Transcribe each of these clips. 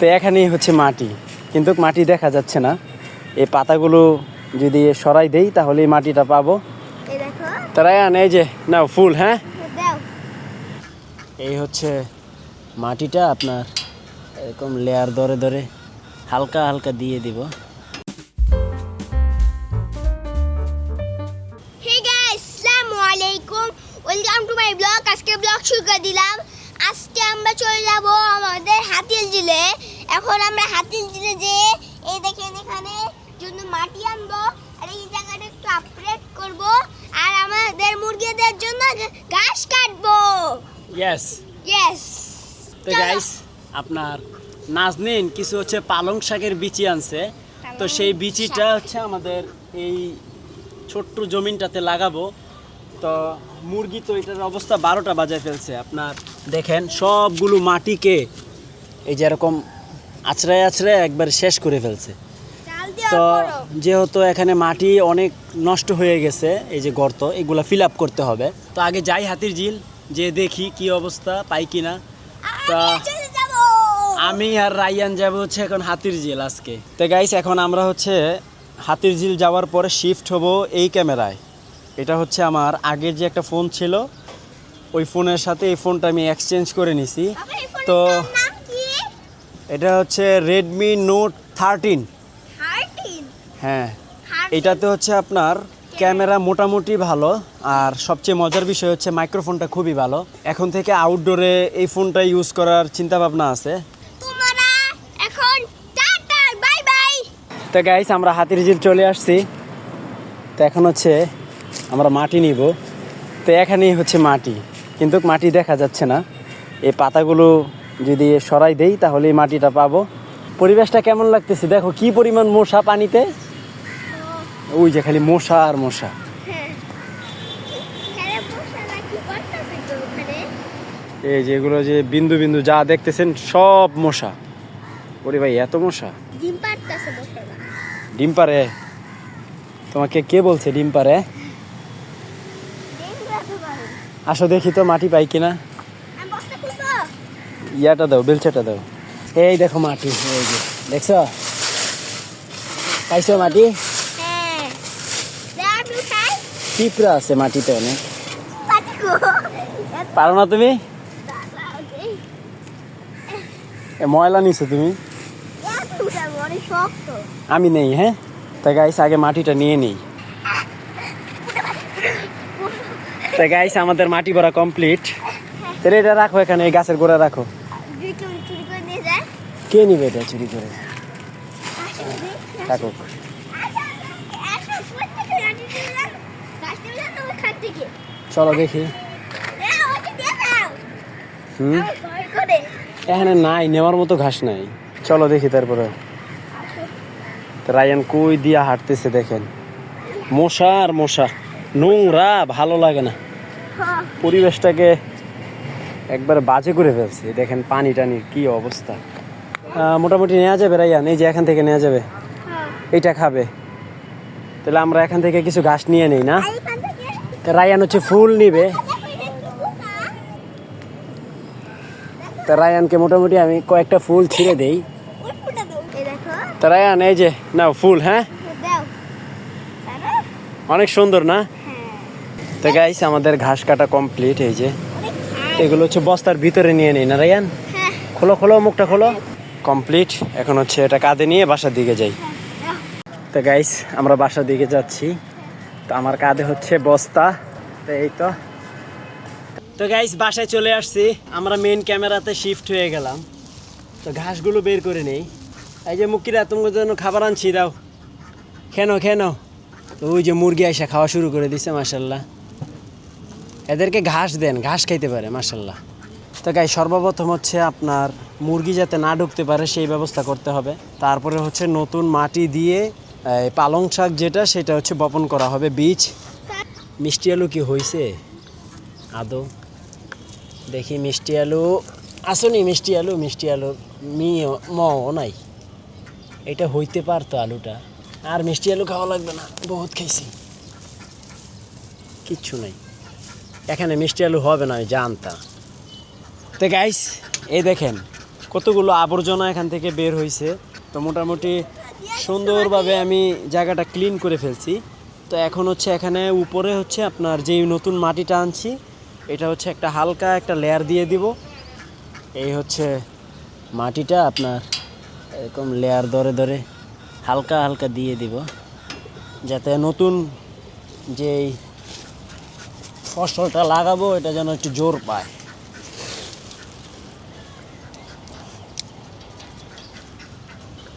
তো এখানেই হচ্ছে মাটি। কিন্তু মাটি দেখা যাচ্ছে না। এই পাতাগুলো যদি সরাই দেই তাহলে মাটিটা পাবো। দেখো। এই যে নাও ফুল হ্যাঁ? এই হচ্ছে মাটিটা আপনার এরকম লেয়ার ধরে ধরে হালকা হালকা দিয়ে দিব। ওয়েলকাম টু মাই ব্লগ আজকে ব্লগ শুরু করে দিলাম। আজকে আমরা চলে যাব আমাদের হাতিল জিলে এখন আমরা হাতিল জিলে যে এই দেখেন এখানে জন্য মাটি আনব আর এই জায়গাটা একটু আপগ্রেড করব আর আমাদের মুরগিদের জন্য ঘাস কাটবো। ইয়েস ইয়েস তো গাইস আপনার নাজনিন কিছু হচ্ছে পালং শাকের বিচি আনছে। তো সেই বিচিটা হচ্ছে আমাদের এই ছোট্ট জমিনটাতে লাগাবো। তো মুরগি তো এটার অবস্থা বারোটা বাজায় ফেলছে। আপনার দেখেন সবগুলো মাটিকে এই যে এরকম আছড়ায় আছড়ায় একবার শেষ করে ফেলছে। তো যেহেতু এখানে মাটি অনেক নষ্ট হয়ে গেছে এই যে গর্ত এগুলা ফিল আপ করতে হবে। তো আগে যাই হাতির ঝিল যে দেখি কি অবস্থা পাই কিনা। তা আমি আর রাইয়ান যাব হচ্ছে এখন হাতির ঝিল আজকে। তো গাইস এখন আমরা হচ্ছে হাতির ঝিল যাওয়ার পরে শিফট হব এই ক্যামেরায় এটা হচ্ছে আমার আগের যে একটা ফোন ছিল ওই ফোনের সাথে এই ফোনটা আমি এক্সচেঞ্জ করে নিছি। তো এটা হচ্ছে রেডমি নোট থার্টিন হ্যাঁ। এটাতে হচ্ছে আপনার ক্যামেরা মোটামুটি ভালো আর সবচেয়ে মজার বিষয় হচ্ছে মাইক্রোফোনটা খুবই ভালো। এখন থেকে আউটডোরে এই ফোনটা ইউজ করার চিন্তা ভাবনা আছে তো গাইস আমরা হাতির ঝিল চলে আসছি। তো এখন হচ্ছে আমরা মাটি নিব। তো এখানেই হচ্ছে মাটি। কিন্তু মাটি দেখা যাচ্ছে না। এই পাতাগুলো যদি সরাই দেই তাহলে এই মাটিটা পাবো। পরিবেশটা কেমন লাগতেছে? দেখো কি পরিমাণ মশা পানিতে? ওই যে খালি মশা আর মশা। এই যেগুলো যে বিন্দু বিন্দু যা দেখতেছেন সব মশা। ওরে ভাই এত মশা। ডিম পারে তোমাকে কে বলছে ডিম পারে। আসো দেখি তো মাটি পাই কিনা। ইয়াটা দাও, বেলচাটা দাও। এই দেখো মাটি, এই যে, দেখছ? পাইছো মাটি? পিঁপড়া আছে মাটিতে অনেক। পারো না তুমি? ময়লা নিছো তুমি? আমি নেই হ্যাঁ? তা গাইস আগে মাটিটা নিয়ে নেই। তা গাইস আমাদের মাটি ভরা কমপ্লিট তাহলে এটা রাখো এখানে, এই গাছের গোড়া রাখো। কে নিবে এটা চুরি করে? থাকুক। চলো দেখি। হুম? এখানে নাই নেওয়ার মতো ঘাস নাই। চলো দেখি তারপরে। রায়ান কই দিয়া হাঁটতেছে দেখেন। মশা আর মশা। নোংরা ভালো লাগে না। হ্যাঁ। পরিবেশটাকে একবার বাজে করে ফেলছে। দেখেন পানি টানির কি অবস্থা। মোটামুটি নেওয়া যাবে রায়ান এই যে এখান থেকে নেওয়া যাবে। হ্যাঁ। এইটা খাবে। তাহলে আমরা এখান থেকে কিছু ঘাস নিয়ে নেই না? রায়ান হচ্ছে ফুল নিবে। এটা তা রায়ানকে মোটামুটি আমি কয়েকটা ফুল ছিঁড়ে দেই। তা রায়ান এই যে নাও ফুল হ্যাঁ? অনেক সুন্দর না? হ্যাঁ। তো গাইস আমাদের ঘাস কাটা কমপ্লিট এই যে। এগুলো হচ্ছে বস্তার ভিতরে নিয়ে নেই না রায়ান? হ্যাঁ। খোলো খোলো মুখটা খোলো। কমপ্লিট এখন হচ্ছে এটা কাঁধে নিয়ে বাসার দিকে যাই। হ্যাঁ তো গাইস আমরা বাসার দিকে যাচ্ছি। তো আমার কাঁধে হচ্ছে বস্তা। তো এই তো। তো গাইস বাসায় চলে আসছি। আমরা মেন ক্যামেরাতে শিফট হয়ে গেলাম। তো ঘাসগুলো বের করে নেই। এই যে মুক্তিরা তোমার জন্য খাবার আনছি দাও। খেনো খেনো। তো ওই যে মুরগি আইসা খাওয়া শুরু করে দিছে মাসাল্লাহ এদেরকে ঘাস দেন, ঘাস খাইতে পারে মাসাল্লাহ তো গাই সর্বপ্রথম হচ্ছে আপনার মুরগি যাতে না ঢুকতে পারে, সেই ব্যবস্থা করতে হবে। তারপরে হচ্ছে নতুন মাটি দিয়ে পালং শাক যেটা, সেটা হচ্ছে বপন করা হবে। বীজ। মিষ্টি আলু কি হয়েছে আদৌ। দেখি, মিষ্টি আলু। আসুনি মিষ্টি আলু মিষ্টি আলু মি মও নাই। এটা হইতে পারতো আলুটা। আর মিষ্টি আলু খাওয়া লাগবে না, বহুত খাইছি। কিচ্ছু নাই। এখানে মিষ্টি আলু হবে না আমি জানতাম তো গাইস এই দেখেন, কতগুলো আবর্জনা এখান থেকে বের হয়েছে তো মোটামুটি সুন্দরভাবে আমি জায়গাটা ক্লিন করে ফেলছি। তো এখন হচ্ছে এখানে উপরে হচ্ছে আপনার যেই নতুন মাটিটা আনছি, এটা হচ্ছে একটা হালকা একটা লেয়ার দিয়ে দিব। এই হচ্ছে মাটিটা আপনার এরকম লেয়ার ধরে ধরে হালকা হালকা দিয়ে দিব, যাতে নতুন যেই ফসলটা লাগাবো এটা যেন একটু জোর পায়।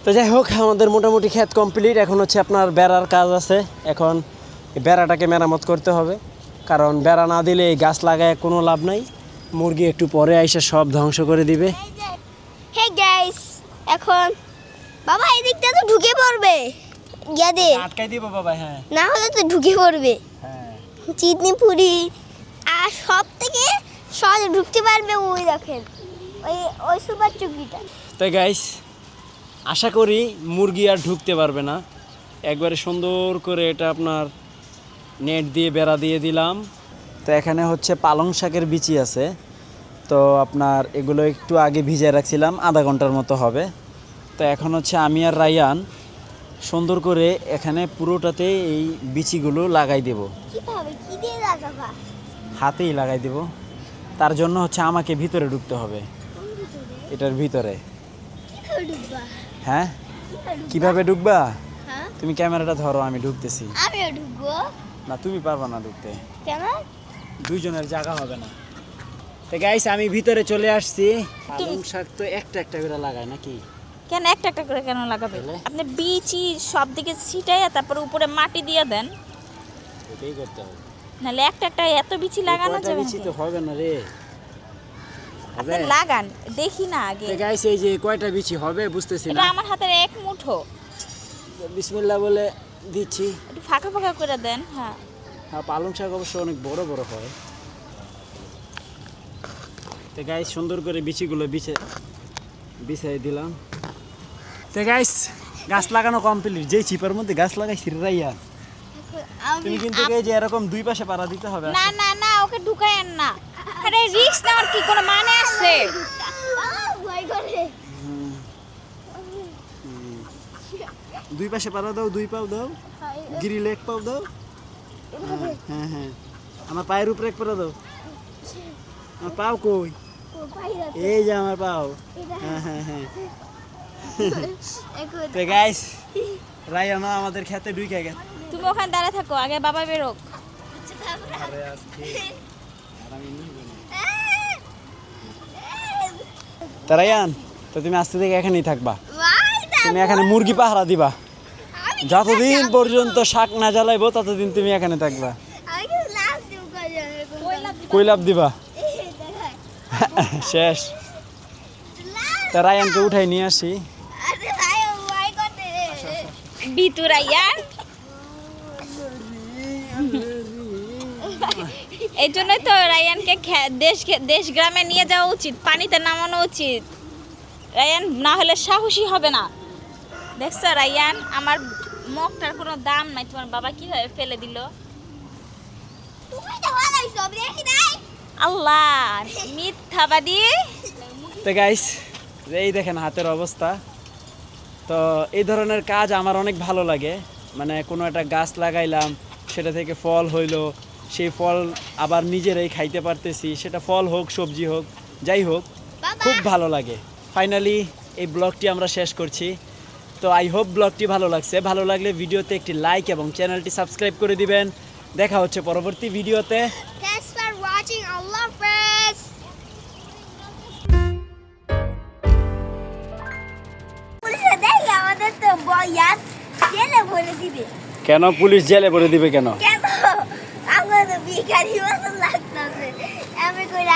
তো যাই হোক আমাদের মোটামুটি ক্ষেত কমপ্লিট। এখন হচ্ছে আপনার বেড়ার কাজ আছে। এখন বেড়াটাকে মেরামত করতে হবে। কারণ বেড়া না দিলে এই গাছ লাগায় কোনো লাভ নাই। মুরগি একটু পরে এসে সব ধ্বংস করে দিবে। হে গাইস এখন বাবা এই দিকটা তো ঢুকে পড়বে। আটকাই দিব বাবা হ্যাঁ। না হলে তো ঢুকে পড়বে। হ্যাঁ। চিতনি পুরি আর সব থেকে সহজে ঢুকতে পারবে ওই দেখেন, ওই ওই সুপার চুকিটা তো গাইস আশা করি মুরগি আর ঢুকতে পারবে না। একবারে সুন্দর করে এটা আপনার নেট দিয়ে বেড়া দিয়ে দিলাম। তো এখানে হচ্ছে পালং শাকের বিচি আছে। তো আপনার এগুলো একটু আগে ভিজিয়ে রাখছিলাম, আধা ঘণ্টার মতো হবে। তো এখন হচ্ছে আমি আর রায়ান সুন্দর করে এখানে পুরোটাতে এই বিচিগুলো লাগাই দেব। হাতেই লাগাই দেব। তার জন্য হচ্ছে আমাকে ভিতরে ঢুকতে হবে। এটার ভিতরে। হ্যাঁ? কীভাবে ঢুকবা? হ্যাঁ? তুমি ক্যামেরাটা ধরো আমি ঢুকতেছি। না তুমি পারবা না ঢুকতে। দুইজনের জায়গা হবে না। তো গাইস আমি ভিতরে চলে আসছি। পালং শাক তো একটা একটা করে লাগায় নাকি? কেন একটা একটা করে কেন লাগাবে? আপনি বিচি সব দিকে ছিটাইয়া তারপরে উপরে মাটি দিয়ে দেন। এটাই করতে হবে। নাহলে একটা একটা এত বিচি লাগানো যাবে বিচি তো হবে না রে। আপনি লাগান দেখি না আগে। গাইস এই যে কয়টা বিচি হবে বুঝতেছি এটা না। আমার হাতের এক মুঠো। বিসমিল্লাহ বলে দিচ্ছি। একটু ফাঁকা ফাঁকা করে দেন হ্যাঁ। হ্যাঁ পালং শাক অবশ্য অনেক বড় বড় হয়। তো গাইস সুন্দর করে বিচিগুলো বিছে বিছাই দিলাম। তো গাইস গাছ লাগানো কমপ্লিট যেই চিপার মধ্যে গাছ লাগাই রাইয়া তুমি কিন্তু এই যে এরকম দুই পাশে পাড়া দিতে হবে না না না ওকে ঢুকায়েন না। আরে রিস্ক নেওয়ার কি কোনো মানে আছে? দুই পাশে পাড়া দাও দুই পাও দাও গিরিল এক পাও দাও। হ্যাঁ হ্যাঁ আমার পায়ের উপরে এক পাড়া দাও। আমার পাও কই। এই যে আমার পাও। হ্যাঁ হ্যাঁ হ্যাঁ। তো গাইস রায়ানা আমাদের খেতে ঢুকে গেছে। তুমি ওখানে দাঁড়ায় থাকো আগে বাবা বেরোক। আরে আজকে আমি নিব না। তো তুমি আজকে থেকে এখানেই থাকবা। তুমি এখানে মুরগি পাহারা দিবা। যতদিন পর্যন্ত শাক না জ্বালাইবো ততদিন তুমি এখানে থাকবা। লাভ দিব শেষ। তা রায়ানকে উঠাই নিয়ে আসি আরে ভাই, ও ভয় করে। বিতুরাইয়া। এই জন্যই তো রায়ানকে দেশ দেশ গ্রামে নিয়ে যাওয়া উচিত, পানিতে নামানো উচিত। রায়ান, না হলে সাহসী হবে না। দেখছ রায়ান, আমার মগটার কোনো দাম নাই, তোমার বাবা কীভাবে ফেলে দিল? আল্লাহ, মিথ্যাবাদী। তো গাইস এই দেখেন হাতের অবস্থা। তো এই ধরনের কাজ আমার অনেক ভালো লাগে। মানে কোনো একটা গাছ লাগাইলাম সেটা থেকে ফল হইল সেই ফল আবার নিজেরাই খাইতে পারতেছি সেটা ফল হোক সবজি হোক যাই হোক খুব ভালো লাগে। ফাইনালি এই ব্লগটি আমরা শেষ করছি। তো আই হোপ ব্লগটি ভালো লাগছে। ভালো লাগলে ভিডিওতে একটি লাইক এবং চ্যানেলটি সাবস্ক্রাইব করে দিবেন। দেখা হচ্ছে পরবর্তী ভিডিওতে। জেলে ভরে দিবে। কেন পুলিশ জেলে ভরে দিবে কেন? কেন? আমার তো বিকারি মতন লাগতেছে। আমি কইরা